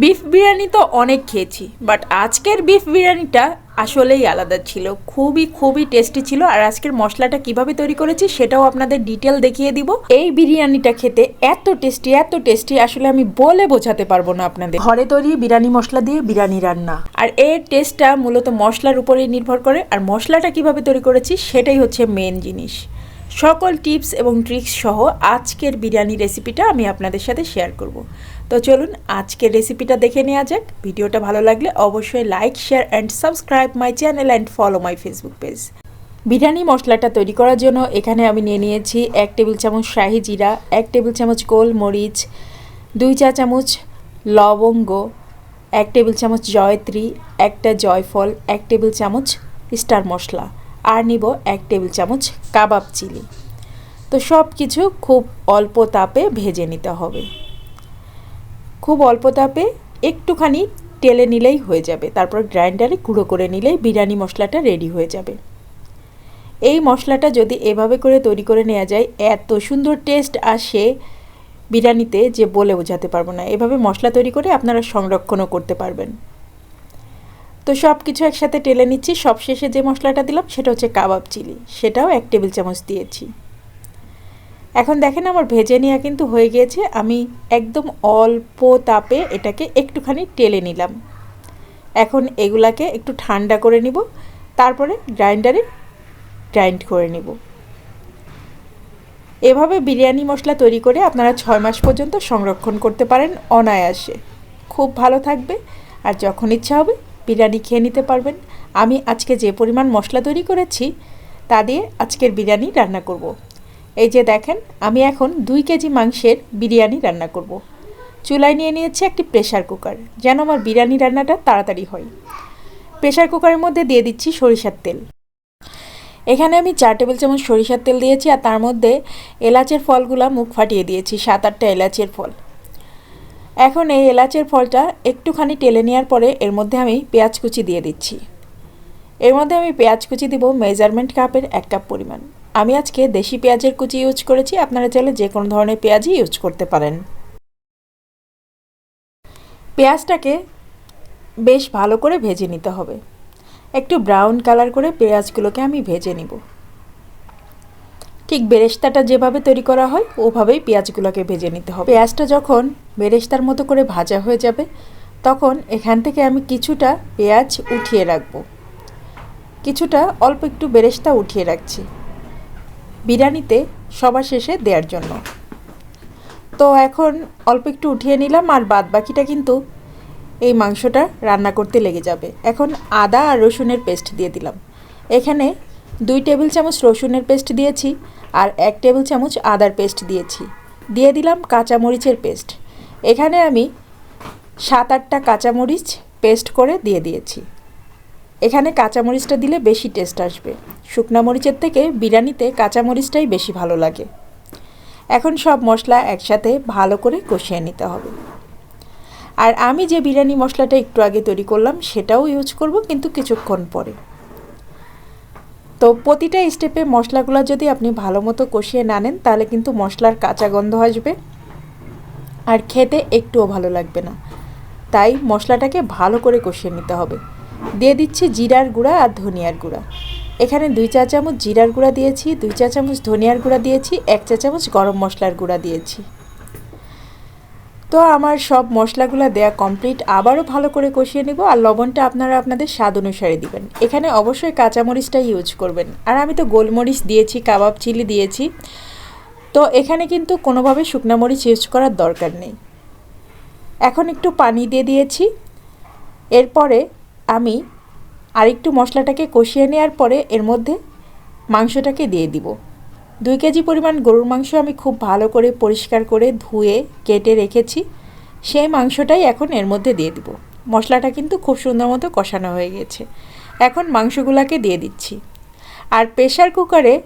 Beef biryani তো অনেক খেয়েছি বাট আজকের বিফ বিরিয়ানিটা আসলেই আলাদা ছিল। খুবই খুবই টেস্টি ছিল, আর আজকের মশলাটা কীভাবে তৈরি করেছি সেটাও আপনাদের ডিটেল দেখিয়ে দিব। এই বিরিয়ানিটা খেতে এত টেস্টি এত টেস্টি আসলে আমি বলে বোঝাতে পারব না আপনাদের। ঘরে তৈরি বিরিয়ানি মশলা দিয়ে বিরিয়ানি রান্না। আর এর টেস্টটা মূলত মশলার উপরেই নির্ভর করে, আর মশলাটা কীভাবে তৈরি করেছি সেটাই হচ্ছে মেন জিনিস। সকল টিপস এবং ট্রিক্স সহ আজকের বিরিয়ানি রেসিপিটা আমি আপনাদের সাথে শেয়ার করব। তো চলুন আজকের রেসিপিটা দেখে নেওয়া যাক। ভিডিওটা ভালো লাগলে অবশ্যই like share and subscribe my channel and follow my Facebook page biryani মশলাটা তৈরি করার জন্য এখানে আমি নিয়ে নিয়েছি এক টেবিল চামচ শাহি জিরা, এক টেবিল চামচ গোলমরিচ, দুই চা চামচ লবঙ্গ, এক টেবিল চামচ জয়ত্রী, একটা জয়ফল, এক টেবিল চামচ স্টার মশলা, আর নিব এক টেবিল চামচ কাবাব চিলি। তো সব কিছু খুব অল্প তাপে ভেজে নিতে হবে। খুব অল্প তাপে একটুখানি টেলে নিলেই হয়ে যাবে। তারপর গ্রাইন্ডারে গুঁড়ো করে নিলেই বিরিয়ানি মশলাটা রেডি হয়ে যাবে। এই মশলাটা যদি এভাবে করে তৈরি করে নেওয়া যায়, এত সুন্দর টেস্ট আসে বিরিয়ানিতে যে বলে বোঝাতে পারব না। এভাবে মশলা তৈরি করে আপনারা সংরক্ষণও করতে পারবেন। তো সব কিছু একসাথে টেলে নিচ্ছি। সবশেষে যে মশলাটা দিলাম, সেটা হচ্ছে কাবাব চিলি। সেটাও এক টেবিল চামচ দিয়েছি। এখন দেখেন আমার ভেজে নেওয়া কিন্তু হয়ে গিয়েছে। আমি একদম অল্প তাপে এটাকে একটুখানি টেলে নিলাম। এখন এগুলাকে একটু ঠান্ডা করে নিব, তারপরে গ্রাইন্ডারে গ্রাইন্ড করে নিব। এভাবে বিরিয়ানি মশলা তৈরি করে আপনারা ছয় মাস পর্যন্ত সংরক্ষণ করতে পারেন অনায়াসে। খুব ভালো থাকবে আর যখন ইচ্ছা হবে বিরিয়ানি খেয়ে নিতে পারবেন। আমি আজকে যে পরিমাণ মশলা তৈরি করেছি, তা দিয়ে আজকের বিরিয়ানি রান্না করব। এই যে দেখেন, আমি এখন দুই কেজি মাংসের বিরিয়ানি রান্না করব। চুলায় নিয়ে নিয়েছি একটি প্রেশার কুকার যেন আমার বিরিয়ানি রান্নাটা তাড়াতাড়ি হয়। প্রেশার কুকারের মধ্যে দিয়ে দিচ্ছি সরিষার তেল। এখানে আমি চার টেবিল চামচ সরিষার তেল দিয়েছি আর তার মধ্যে এলাচের ফলগুলা মুখ ফাটিয়ে দিয়েছি, সাত আটটা এলাচের ফল। এখন এই এলাচের ফলটা একটুখানি টেলে নেওয়ার পরে এর মধ্যে আমি পেঁয়াজ কুচি দিয়ে দিচ্ছি। এর মধ্যে আমি পেঁয়াজ কুচি দিব মেজারমেন্ট কাপের এক কাপ পরিমাণ। আমি আজকে দেশি পেঁয়াজের কুচি ইউজ করেছি, আপনারা চাইলে যে কোনো ধরনের পেঁয়াজই ইউজ করতে পারেন। পেঁয়াজটাকে বেশ ভালো করে ভেজে নিতে হবে। একটু ব্রাউন কালার করে পেঁয়াজগুলোকে আমি ভেজে নিব। ঠিক বেরেস্তাটা যেভাবে তৈরি করা হয়, ওভাবেই পেঁয়াজগুলোকে ভেজে নিতে হবে। পেঁয়াজটা যখন বেরেস্তার মতো করে ভাজা হয়ে যাবে, তখন এখান থেকে আমি কিছুটা পেঁয়াজ উঠিয়ে রাখব। কিছুটা, অল্প একটু বেরেস্তা উঠিয়ে রাখছি। বিরিয়ানিতে সবার শেষে দেওয়ার জন্য। তো এখন অল্প একটু উঠিয়ে নিলাম আর বাদ বাকিটা কিন্তু এই মাংসটা রান্না করতে লেগে যাবে। এখন আদা আর রসুনের পেস্ট দিয়ে দিলাম। এখানে দুই টেবিল চামচ রসুনের পেস্ট দিয়েছি আর এক টেবিল চামচ আদার পেস্ট দিয়েছি। দিয়ে দিলাম কাঁচামরিচের পেস্ট। এখানে আমি সাত আটটা কাঁচামরিচ পেস্ট করে দিয়ে দিয়েছি। এখানে কাঁচামরিচটা দিলে বেশি টেস্ট আসবে। শুকনা মরিচের থেকে বিরিয়ানিতে কাঁচামরিচটাই বেশি ভালো লাগে। এখন সব মশলা একসাথে ভালো করে কষিয়ে নিতে হবে। আর আমি যে বিরিয়ানি মশলাটা একটু আগে তৈরি করলাম, সেটাও ইউজ করব কিন্তু কিছুক্ষণ পরে। তো প্রতিটা স্টেপে মশলাগুলো যদি আপনি ভালো মতো কষিয়ে না নেন, তাহলে কিন্তু মশলার কাঁচা গন্ধ আসবে। আর খেতে একটুও ভালো লাগবে না। তাই মশলাটাকে ভালো করে কষিয়ে নিতে হবে। দিয়ে দিচ্ছি জিরার গুঁড়া আর ধনিয়ার গুঁড়া। এখানে দুই চা চামচ জিরার গুঁড়া দিয়েছি, দুই চা চামচ ধনিয়ার গুঁড়া দিয়েছি, এক চা চামচ গরম মশলার গুঁড়া দিয়েছি। তো আমার সব মশলাগুলো দেয়া কমপ্লিট, আবারও ভালো করে কষিয়ে নেব আর লবণটা আপনারা আপনাদের স্বাদ অনুসারে দিবেন। এখানে অবশ্যই কাঁচামরিচটা ইউজ করবেন। আর আমি তো গোলমরিচ দিয়েছি, কাবাব চিলি দিয়েছি। তো এখানে কিন্তু কোনোভাবে শুকনা মরিচ ইউজ করার দরকার নেই। এখন একটু পানি দিয়ে দিয়েছি। এরপরে আমি আরেকটু মশলাটাকে কষিয়ে নেওয়ার পরে এর মধ্যে মাংসটাকে দিয়ে দিব। দুই কেজি পরিমাণ গরুর মাংস আমি খুব ভালো করে পরিষ্কার করে ধুয়ে, কেটে রেখেছি। সেই মাংসটাই এখন এর মধ্যে দিয়ে দিব। মশলাটা কিন্তু খুব সুন্দর মতো কষানো হয়ে গেছে। এখন মাংসগুলোকে দিয়ে দিচ্ছি। আর প্রেশার কুকারে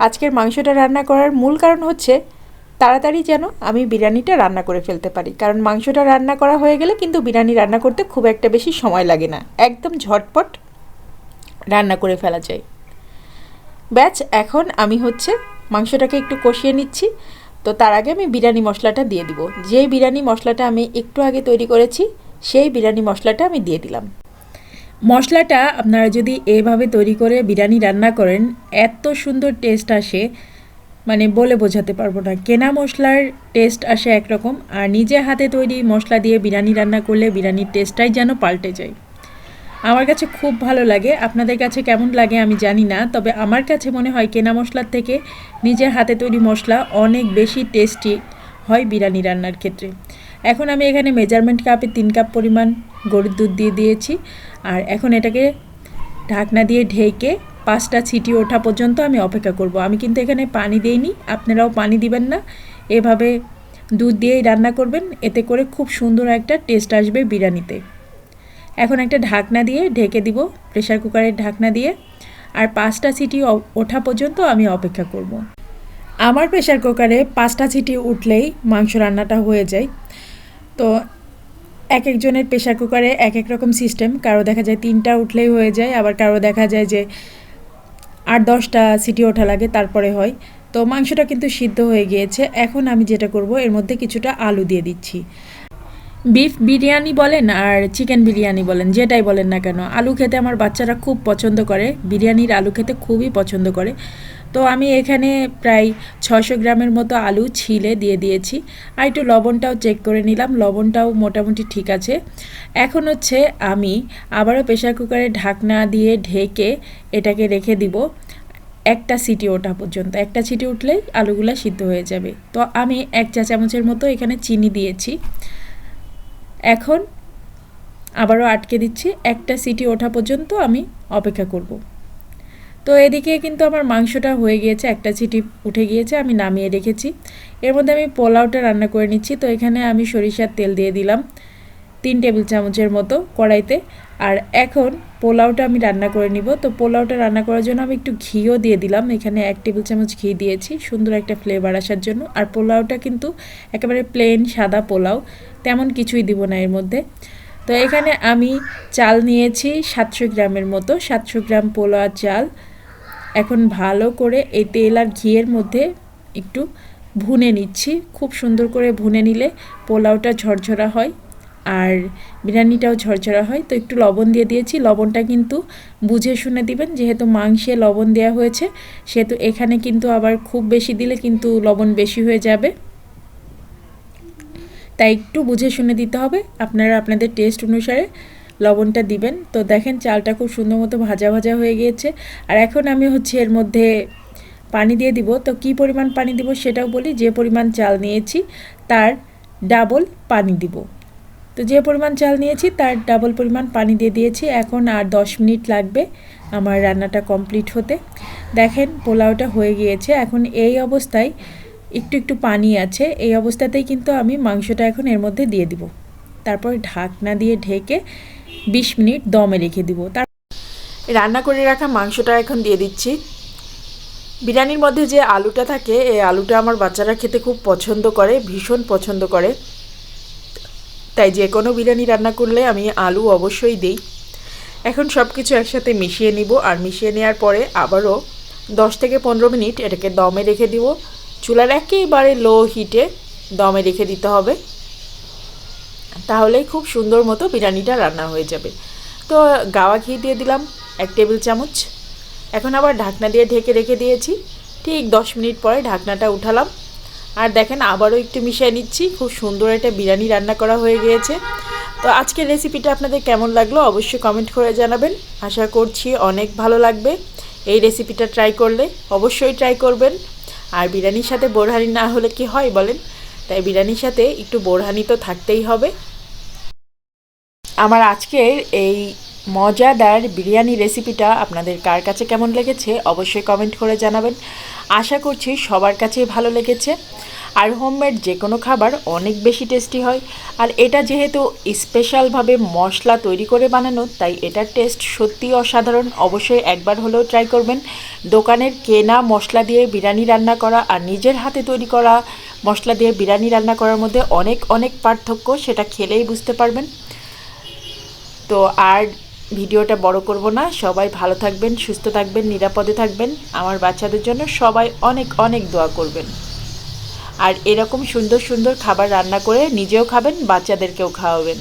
আজকের মাংসটা রান্না করার মূল কারণ হচ্ছে তাড়াতাড়ি যেন আমি বিরিয়ানিটা রান্না করে ফেলতে পারি। কারণ মাংসটা রান্না করা হয়ে গেলে কিন্তু বিরিয়ানি রান্না করতে খুব একটা বেশি সময় লাগে না। একদম ঝটপট রান্না করে ফেলা যায়। ব্যাচ এখন আমি হচ্ছে মাংসটাকে একটু কষিয়ে নিচ্ছি। তো তার আগে আমি বিরিয়ানি মশলাটা দিয়ে দিব। যে বিরিয়ানি মশলাটা আমি একটু আগে তৈরি করেছি, সেই বিরিয়ানি মশলাটা আমি দিয়ে দিলাম। মশলাটা আপনারা যদি এভাবে তৈরি করে বিরিয়ানি রান্না করেন, এত সুন্দর টেস্ট আসে। মানে বলে বোঝাতে পারব না। কেনা মশলার টেস্ট আসে একরকম, আর নিজে হাতে তৈরি মশলা দিয়ে বিরিয়ানি রান্না করলে বিরিয়ানির টেস্টটাই যেন পাল্টে যায়। আমার কাছে খুব ভালো লাগে, আপনাদের কাছে কেমন লাগে আমি জানি না, তবে আমার কাছে মনে হয় কেনা মশলার থেকে নিজের হাতে তৈরি মশলা অনেক বেশি টেস্টি হয় বিরিয়ানি রান্নার ক্ষেত্রে। এখন আমি এখানে মেজারমেন্ট কাপে তিন কাপ পরিমাণ গরুর দুধ দিয়ে দিয়েছি, আর এখন এটাকে ঢাকনা দিয়ে ঢেকে পাঁচটা ছিটি ওঠা পর্যন্ত আমি অপেক্ষা করব। আমি কিন্তু এখানে পানি দিইনি, আপনারাও পানি দিবেন না। এভাবে দুধ দিয়েই রান্না করবেন, এতে করে খুব সুন্দর একটা টেস্ট আসবে বিরিয়ানিতে। এখন একটা ঢাকনা দিয়ে ঢেকে দিব প্রেশার কুকারের ঢাকনা দিয়ে। আর পাঁচটা সিটি ওঠা পর্যন্ত আমি অপেক্ষা করব। আমার প্রেশার কুকারে পাঁচটা সিটি উঠলেই মাংস রান্নাটা হয়ে যায়। তো এক একজনের প্রেশার কুকারে এক এক রকম সিস্টেম, কারও দেখা যায় তিনটা উঠলেই হয়ে যায়, আবার কারও দেখা যায় যে আট দশটা সিটি ওঠা লাগে, তারপরে হয়। তো মাংসটা কিন্তু সিদ্ধ হয়ে গিয়েছে। এখন আমি যেটা করব, এর মধ্যে কিছুটা আলু দিয়ে দিচ্ছি। বিফ বিরিয়ানি বলেন আর চিকেন বিরিয়ানি বলেন, যেটাই বলেন না কেন, আলু খেতে আমার বাচ্চারা খুব পছন্দ করে। বিরিয়ানির আলু খেতে খুবই পছন্দ করে। তো আমি এখানে প্রায় ছশো গ্রামের মতো আলু ছিলে দিয়ে দিয়েছি। আর একটু লবণটাও চেক করে নিলাম, লবণটাও মোটামুটি ঠিক আছে। এখন হচ্ছে আমি আবারও প্রেশার কুকারে ঢাকনা দিয়ে ঢেকে এটাকে রেখে দিব একটা সিটি ওঠা পর্যন্ত। একটা সিটি উঠলেই আলুগুলা সিদ্ধ হয়ে যাবে। তো আমি এক চা চামচের মতো এখানে চিনি দিয়েছি। এখন আবারও আটকে দিচ্ছি, একটা সিটি ওঠা পর্যন্ত আমি অপেক্ষা করব। তো এদিকে কিন্তু আমার মাংসটা হয়ে গিয়েছে, একটা চিটি উঠে গিয়েছে, আমি নামিয়ে রেখেছি। এর মধ্যে আমি পোলাওটা রান্না করে নিচ্ছি, তো এখানে আমি সরিষার তেল দিয়ে দিলাম তিন টেবিল চামচের মতো কড়াইতে। আর এখন পোলাওটা আমি রান্না করে নিব, তো পোলাওটা রান্না করার জন্য আমি একটু ঘিও দিয়ে দিলাম। এখানে এক টেবিল চামচ ঘি দিয়েছি, সুন্দর একটা ফ্লেভার আসার জন্য। আর পোলাওটা কিন্তু একেবারে প্লেন সাদা পোলাও, তেমন কিছুই দিব না এর মধ্যে। তো এখানে আমি চাল নিয়েছি সাতশো গ্রামের মতো, সাতশো গ্রাম পোলাও চাল এখন ভালো করে এই তেল আর ঘিয়ের মধ্যে একটু ভুনে নিচ্ছি। খুব সুন্দর করে ভুনে নিলে পোলাওটা ঝরঝরা হয় আর বিরিয়ানিটাও ঝরঝরা হয়। তো একটু লবণ দিয়ে দিয়েছি। লবণটা কিন্তু বুঝে শুনে দিবেন, যেহেতু মাংসে লবণ দেওয়া হয়েছে, সেহেতু এখানে কিন্তু আবার খুব বেশি দিলে কিন্তু লবণ বেশি হয়ে যাবে। তাই একটু বুঝে শুনে দিতে হবে। আপনারা আপনাদের টেস্ট অনুসারে লবণটা দিবেন। তো দেখেন চালটা খুব সুন্দর মতো ভাজা ভাজা হয়ে গিয়েছে। আর এখন আমি হচ্ছে এর মধ্যে পানি দিয়ে দিব। তো কি পরিমাণ পানি দিব সেটাও বলি। যে পরিমাণ চাল নিয়েছি তার ডাবল পানি দিব। তো যে পরিমাণ চাল নিয়েছি তার ডাবল পরিমাণ পানি দিয়ে দিয়েছি। এখন আর দশ মিনিট লাগবে আমার রান্নাটা কমপ্লিট হতে। দেখেন পোলাওটা হয়ে গিয়েছে। এখন এই অবস্থায় একটু একটু পানি আছে। এই অবস্থাতেই কিন্তু আমি মাংসটা এখন এর মধ্যে দিয়ে দিব। তারপর ঢাকনা দিয়ে ঢেকে বিশ মিনিট দমে রেখে দিব। তার রান্না করে রাখা মাংসটা এখন দিয়ে দিচ্ছি। বিরিয়ানির মধ্যে যে আলুটা থাকে, এই আলুটা আমার বাচ্চারা খেতে খুব পছন্দ করে, ভীষণ পছন্দ করে। তাই যে কোনো বিরিয়ানি রান্না করলে আমি আলু অবশ্যই দিই। এখন সব কিছু একসাথে মিশিয়ে নিব আর মিশিয়ে নেওয়ার পরে আবারও দশ থেকে পনেরো মিনিট এটাকে দমে রেখে দিব। চুলার একেবারে লো হিটে দমে রেখে দিতে হবে। তাহলেই খুব সুন্দর মতো বিরিয়ানিটা রান্না হয়ে যাবে। তো গাওয়া ঘি দিয়ে দিলাম, এক টেবিল চামচ। এখন আবার ঢাকনা দিয়ে ঢেকে রেখে দিয়েছি। ঠিক দশ মিনিট পরে ঢাকনাটা উঠালাম। আর দেখেন আবারও একটু মিশিয়ে নিচ্ছি, খুব সুন্দর একটা বিরিয়ানি রান্না করা হয়ে গিয়েছে। তো আজকের রেসিপিটা আপনাদের কেমন লাগল অবশ্যই কমেন্ট করে জানাবেন। আশা করছি অনেক ভালো লাগবে। এই রেসিপিটা ট্রাই করলে অবশ্যই ট্রাই করবেন। আর বিরিয়ানির সাথে বোরহানি না হলে কি হয় বলেন? তাই বিরিয়ানির সাথে একটু বোরহানি তো থাকতেই হবে। আমার আজকের এই মজাদার বিরিয়ানি রেসিপিটা আপনাদের কার কাছে কেমন লেগেছে অবশ্যই কমেন্ট করে জানাবেন। আশা করছি সবার কাছেই ভালো লেগেছে। আর হোমমেড যে কোনো খাবার অনেক বেশি টেস্টি হয়। আর এটা যেহেতু স্পেশালভাবে মশলা তৈরি করে বানানো, তাই এটার টেস্ট সত্যি অসাধারণ। অবশ্যই একবার হলেও ট্রাই করবেন। দোকানের কেনা মশলা দিয়ে বিরিয়ানি রান্না করা আর নিজের হাতে তৈরি করা মশলা দিয়ে বিরিয়ানি রান্না করার মধ্যে অনেক অনেক পার্থক্য, সেটা খেলেই বুঝতে পারবেন। তো আর ভিডিওটা বড় করব না, সবাই ভালো থাকবেন, সুস্থ থাকবেন, নিরাপদে থাকবেন। আমার বাচ্চাদের জন্য সবাই অনেক অনেক দোয়া করবেন। আর এরকম সুন্দর সুন্দর খাবার রান্না করে নিজেও খাবেন, বাচ্চাদেরকেও খাওয়াবেন।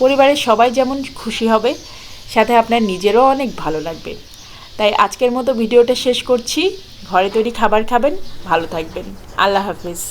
পরিবারের সবাই যেমন খুশি হবে, সাথে আপনার নিজেরও অনেক ভালো লাগবে। তাই আজকের মতো ভিডিওটা শেষ করছি। ঘরে তৈরি খাবার খাবেন, ভালো থাকবেন। আল্লাহ হাফিজ।